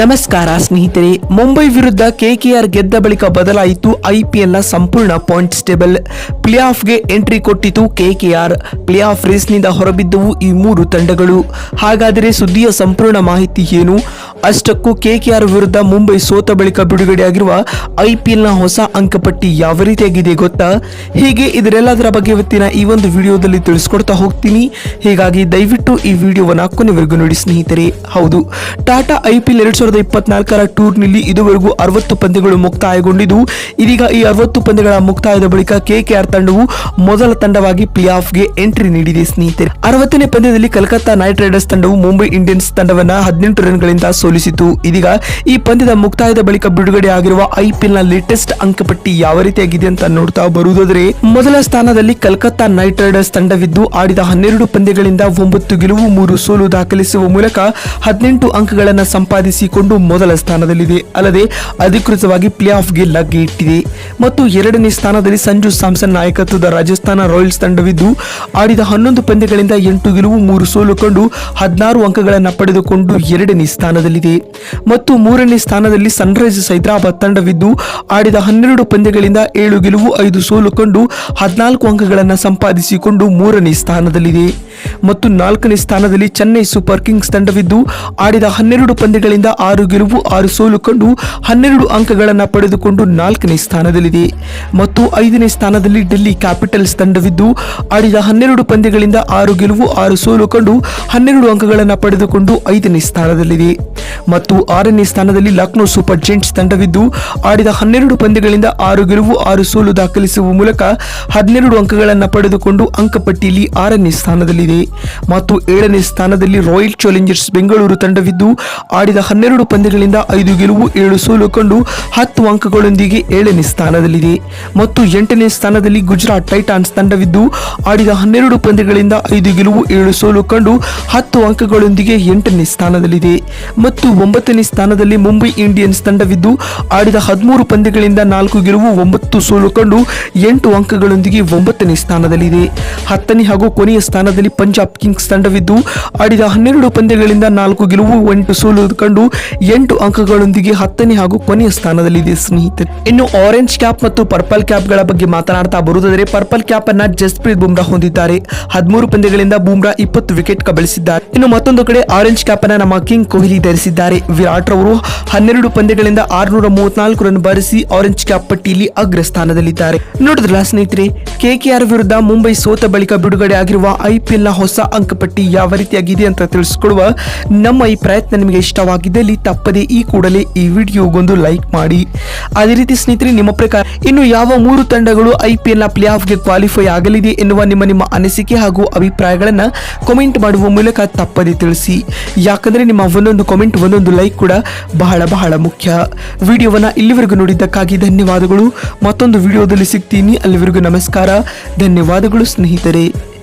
ನಮಸ್ಕಾರ ಸ್ನೇಹಿತರೆ, ಮುಂಬೈ ವಿರುದ್ಧ ಕೆಕೆಆರ್ ಗೆದ್ದ ಬಳಿಕ ಬದಲಾಯಿತು ಐಪಿಎಲ್ನ ಸಂಪೂರ್ಣ ಪಾಯಿಂಟ್ಸ್ ಟೇಬಲ್ ಪ್ಲೇ ಆಫ್ಗೆ ಎಂಟ್ರಿ ಕೊಟ್ಟಿತು ಕೆಕೆಆರ್ ಪ್ಲೇ ಆಫ್ ರೇಸ್ನಿಂದ ಹೊರಬಿದ್ದವು ಈ ಮೂರು ತಂಡಗಳು. ಹಾಗಾದರೆ ಸುದ್ದಿಯ ಸಂಪೂರ್ಣ ಮಾಹಿತಿ ಏನು? ಅಷ್ಟಕ್ಕೂ ಕೆಕೆಆರ್ ವಿರುದ್ಧ ಮುಂಬೈ ಸೋತ ಬಳಿಕ ಬಿಡುಗಡೆಯಾಗಿರುವ ಐಪಿಎಲ್ನ ಹೊಸ ಅಂಕಪಟ್ಟಿ ಯಾವ ರೀತಿಯಾಗಿದೆ ಗೊತ್ತಾ? ಹೀಗೆ ಇದರೆಲ್ಲದರ ಬಗ್ಗೆ ಇವತ್ತಿನ ಈ ಒಂದು ವಿಡಿಯೋದಲ್ಲಿ ತಿಳಿಸ್ಕೊಡ್ತಾ ಹೋಗ್ತೀನಿ. ಹೀಗಾಗಿ ದಯವಿಟ್ಟು ಈ ವಿಡಿಯೋವನ್ನು ಕೊನೆವರೆಗೂ ನೋಡಿ ಸ್ನೇಹಿತರೆ. ಹೌದು, ಟಾಟಾ ಐಪಿಎಲ್ ಎರಡ್ ಸಾವಿರದ ಇಪ್ಪತ್ನಾಲ್ಕರ ಟೂರ್ನಲ್ಲಿ ಇದುವರೆಗೂ ಅರವತ್ತು ಪಂದ್ಯಗಳು ಮುಕ್ತಾಯಗೊಂಡಿದ್ದು, ಇದೀಗ ಈ ಅರವತ್ತು ಪಂದ್ಯಗಳ ಮುಕ್ತಾಯದ ಬಳಿಕ ಕೆಕೆಆರ್ ತಂಡವು ಮೊದಲ ತಂಡವಾಗಿ ಪ್ಲೇ ಆಫ್ಗೆ ಎಂಟ್ರಿ ನೀಡಿದೆ ಸ್ನೇಹಿತರೆ. ಅರವತ್ತನೇ ಪಂದ್ಯದಲ್ಲಿ ಕಲ್ಕತ್ತಾ ನೈಟ್ ರೈಡರ್ಸ್ ತಂಡವು ಮುಂಬೈ ಇಂಡಿಯನ್ಸ್ ತಂಡವನ್ನ ಹದಿನೆಂಟು ರನ್ಗಳಿಂದ ಸೋಲಿಸಿತು ಇದೀಗ ಈ ಪಂದ್ಯದ ಮುಕ್ತಾಯದ ಬಳಿಕ ಬಿಡುಗಡೆ ಆಗಿರುವ ಐಪಿಎಲ್ನ ಲೇಟೆಸ್ಟ್ ಅಂಕಪಟ್ಟಿ ಯಾವ ರೀತಿಯಾಗಿದೆ ಅಂತ ನೋಡ್ತಾ ಬರುವುದಾದರೆ, ಮೊದಲ ಸ್ಥಾನದಲ್ಲಿ ಕಲ್ಕತ್ತಾ ನೈಟ್ ರೈಡರ್ಸ್ ತಂಡವಿದ್ದು ಆಡಿದ ಹನ್ನೆರಡು ಪಂದ್ಯಗಳಿಂದ ಒಂಬತ್ತು ಗೆಲುವು, ಮೂರು ಸೋಲು ದಾಖಲಿಸುವ ಮೂಲಕ ಹದಿನೆಂಟು ಅಂಕಗಳನ್ನು ಸಂಪಾದಿಸಿಕೊಂಡು ಮೊದಲ ಸ್ಥಾನದಲ್ಲಿದೆ. ಅಲ್ಲದೆ ಅಧಿಕೃತವಾಗಿ ಪ್ಲೇ ಆಫ್ಗೆ ಲಗ್ಗೆ ಇಟ್ಟಿದೆ. ಮತ್ತು ಎರಡನೇ ಸ್ಥಾನದಲ್ಲಿ ಸಂಜು ಸ್ಯಾಮ್ಸನ್ ನಾಯಕತ್ವದ ರಾಜಸ್ಥಾನ ರಾಯಲ್ಸ್ ತಂಡವಿದ್ದು ಆಡಿದ ಹನ್ನೊಂದು ಪಂದ್ಯಗಳಿಂದ ಎಂಟು ಗೆಲುವು, ಮೂರು ಸೋಲು ಕಂಡು ಹದಿನಾರು ಅಂಕಗಳನ್ನು ಪಡೆದುಕೊಂಡು ಎರಡನೇ ಸ್ಥಾನದಲ್ಲಿದೆ. ಮತ್ತು ಮೂರನೇ ಸ್ಥಾನದಲ್ಲಿ ಸನ್ರೈಸರ್ಸ್ ಹೈದರಾಬಾದ್ ತಂಡವಿದ್ದು, ಆಡಿದ ಹನ್ನೆರಡು ಪಂದ್ಯಗಳಿಂದ ಏಳು ಗೆಲುವು, ಐದು ಸೋಲು ಕಂಡು ಹದಿನಾಲ್ಕು ಅಂಕಗಳನ್ನು ಸಂಪಾದಿಸಿಕೊಂಡು ಮೂರನೇ ಸ್ಥಾನದಲ್ಲಿದೆ. ಮತ್ತು ನಾಲ್ಕನೇ ಸ್ಥಾನದಲ್ಲಿ ಚೆನ್ನೈ ಸೂಪರ್ ಕಿಂಗ್ಸ್ ತಂಡವಿದ್ದು, ಆಡಿದ ಹನ್ನೆರಡು ಪಂದ್ಯಗಳಿಂದ ಆರು ಗೆಲುವು, ಆರು ಸೋಲು ಕಂಡು ಹನ್ನೆರಡು ಅಂಕಗಳನ್ನು ಪಡೆದುಕೊಂಡು ನಾಲ್ಕನೇ ಸ್ಥಾನದಲ್ಲಿದೆ. ಮತ್ತು ಐದನೇ ಸ್ಥಾನದಲ್ಲಿ ಡೆಲ್ಲಿ ಕ್ಯಾಪಿಟಲ್ಸ್ ತಂಡವಿದ್ದು, ಆಡಿದ ಹನ್ನೆರಡು ಪಂದ್ಯಗಳಿಂದ ಆರು ಗೆಲುವು, ಆರು ಸೋಲು ಕಂಡು ಹನ್ನೆರಡು ಅಂಕಗಳನ್ನು ಪಡೆದುಕೊಂಡು ಐದನೇ ಸ್ಥಾನದಲ್ಲಿದೆ. ಮತ್ತು ಆರನೇ ಸ್ಥಾನದಲ್ಲಿ ಲಕ್ನೋ ಸೂಪರ್ ಜೆಂಟ್ಸ್ ತಂಡವಿದ್ದು, ಆಡಿದ ಹನ್ನೆರಡು ಪಂದ್ಯಗಳಿಂದ ಆರು ಗೆಲುವು, ಆರು ಸೋಲು ದಾಖಲಿಸುವ ಮೂಲಕ ಹನ್ನೆರಡು ಅಂಕಗಳನ್ನು ಪಡೆದುಕೊಂಡು ಅಂಕಪಟ್ಟಿಯಲ್ಲಿ ಆರನೇ ಸ್ಥಾನದಲ್ಲಿದೆ. ಮತ್ತು ಏಳನೇ ಸ್ಥಾನದಲ್ಲಿ ರಾಯಲ್ ಚಾಲೆಂಜರ್ಸ್ ಬೆಂಗಳೂರು ತಂಡವಿದ್ದು, ಆಡಿದ ಹನ್ನೆರಡು ಪಂದ್ಯಗಳಿಂದ ಐದು ಗೆಲುವು, ಏಳು ಸೋಲು ಕಂಡು ಹತ್ತು ಅಂಕಗಳೊಂದಿಗೆ ಏಳನೇ ಸ್ಥಾನದಲ್ಲಿದೆ. ಮತ್ತು ಎಂಟನೇ ಸ್ಥಾನದಲ್ಲಿ ಗುಜರಾತ್ ಟೈಟಾನ್ಸ್ ತಂಡವಿದ್ದು, ಆಡಿದ ಹನ್ನೆರಡು ಪಂದ್ಯಗಳಿಂದ ಐದು ಗೆಲುವು, ಏಳು ಸೋಲು ಕಂಡು ಹತ್ತು ಅಂಕಗಳೊಂದಿಗೆ ಎಂಟನೇ ಸ್ಥಾನದಲ್ಲಿದೆ. ಮತ್ತು ಒಂಬತ್ತನೇ ಸ್ಥಾನದಲ್ಲಿ ಮುಂಬೈ ಇಂಡಿಯನ್ಸ್ ತಂಡವಿದ್ದು, ಆಡಿದ ಹದಿಮೂರು ಪಂದ್ಯಗಳಿಂದ ನಾಲ್ಕು ಗೆಲುವು, ಒಂಬತ್ತು ಸೋಲು ಕಂಡು ಎಂಟು ಅಂಕಗಳೊಂದಿಗೆ ಒಂಬತ್ತನೇ ಸ್ಥಾನದಲ್ಲಿದೆ. ಹತ್ತನೇ ಹಾಗೂ ಕೊನೆಯ ಸ್ಥಾನದಲ್ಲಿ ಪಂಜಾಬ್ ಕಿಂಗ್ಸ್ ತಂಡವಿದ್ದು, ಆಡಿದ ಹನ್ನೆರಡು ಪಂದ್ಯಗಳಿಂದ ನಾಲ್ಕು ಗೆಲುವು, ಎಂಟು ಸೋಲು ಕಂಡು ಎಂಟು ಅಂಕಗಳೊಂದಿಗೆ ಹತ್ತನೇ ಹಾಗೂ ಕೊನೆಯ ಸ್ಥಾನದಲ್ಲಿದೆ ಸ್ನೇಹಿತರೆ. ಇನ್ನು ಆರೆಂಜ್ ಕ್ಯಾಪ್ ಮತ್ತು ಪರ್ಪಲ್ ಕ್ಯಾಪ್ಗಳ ಬಗ್ಗೆ ಮಾತನಾಡ್ತಾ ಬರುವುದಾದರೆ ಪರ್ಪಲ್ ಕ್ಯಾಪ್ ಅನ್ನ ಜಸ್ಪ್ರೀತ್ ಬುಮ್ರಾ ಹೊಂದಿದ್ದಾರೆ. ಹದಿಮೂರು ಪಂದ್ಯಗಳಿಂದ ಬುಮ್ರಾ ಇಪ್ಪತ್ತು ವಿಕೆಟ್ ಕಬಳಿಸಿದ್ದಾರೆ ಇನ್ನು ಮತ್ತೊಂದು ಕಡೆ ಆರೆಂಜ್ ಕ್ಯಾಪ್ ಅನ್ನ ನಮ್ಮ ಕಿಂಗ್ ಕೊಹ್ಲಿ ಧರಿಸಿದ್ದಾರೆ ವಿರಾಟ್ ರವರು ಹನ್ನೆರಡು ಪಂದ್ಯಗಳಿಂದ ಆರುನೂರ ಮೂವತ್ನಾಲ್ಕು ರನ್ ಬಾರಿಸಿ ಆರೆಂಜ್ ಕ್ಯಾಪ್ ಪಟ್ಟಿಯಲ್ಲಿ ಅಗ್ರ ಸ್ಥಾನದಲ್ಲಿದ್ದಾರೆ ನೋಡಿದ್ರಲ್ಲ ಸ್ನೇಹಿತರೆ, ಕೆಕೆಆರ್ ವಿರುದ್ಧ ಮುಂಬೈ ಸೋತ ಬಳಿಕ ಬಿಡುಗಡೆ ಆಗಿರುವ ಐಪಿಎಲ್ನ ಹೊಸ ಅಂಕಪಟ್ಟಿ ಯಾವ ರೀತಿಯಾಗಿದೆ ಅಂತ ತಿಳಿಸಿಕೊಡುವ ನಮ್ಮ ಈ ಪ್ರಯತ್ನ ನಿಮಗೆ ಇಷ್ಟವಾಗಿದ್ದಲ್ಲಿ ತಪ್ಪದೆ ಈ ಕೂಡಲೇ ಈ ವಿಡಿಯೋಗೊಂದು ಲೈಕ್ ಮಾಡಿ. ಅದೇ ರೀತಿ ಸ್ನೇಹಿತರೆ, ನಿಮ್ಮ ಪ್ರಕಾರ ಇನ್ನು ಯಾವ ಮೂರು ತಂಡಗಳು ಐಪಿಎಲ್ನ ಪ್ಲೇ ಆಫ್ಗೆ ಕ್ವಾಲಿಫೈ ಆಗಲಿದೆ ಎನ್ನುವ ನಿಮ್ಮ ನಿಮ್ಮ ಅನಿಸಿಕೆ ಹಾಗೂ ಅಭಿಪ್ರಾಯಗಳನ್ನ ಕಾಮೆಂಟ್ ಮಾಡುವ ಮೂಲಕ ತಪ್ಪದೆ ತಿಳಿಸಿ. ಯಾಕಂದ್ರೆ ನಿಮ್ಮ ಒಂದೊಂದು ಕಾಮೆಂಟ್ ಒಂದೊಂದು ಲೈಕ್ ಕೂಡ ಬಹಳ ಬಹಳ ಮುಖ್ಯ. ವಿಡಿಯೋವನ್ನ ಇಲ್ಲಿವರೆಗೂ ನೋಡಿದ್ದಕ್ಕಾಗಿ ಧನ್ಯವಾದಗಳು. ಮತ್ತೊಂದು ವಿಡಿಯೋದಲ್ಲಿ ಸಿಗ್ತೀನಿ. ಅಲ್ಲಿವರೆಗೂ ನಮಸ್ಕಾರ. ಧನ್ಯವಾದಗಳು ಸ್ನೇಹಿತರೆ.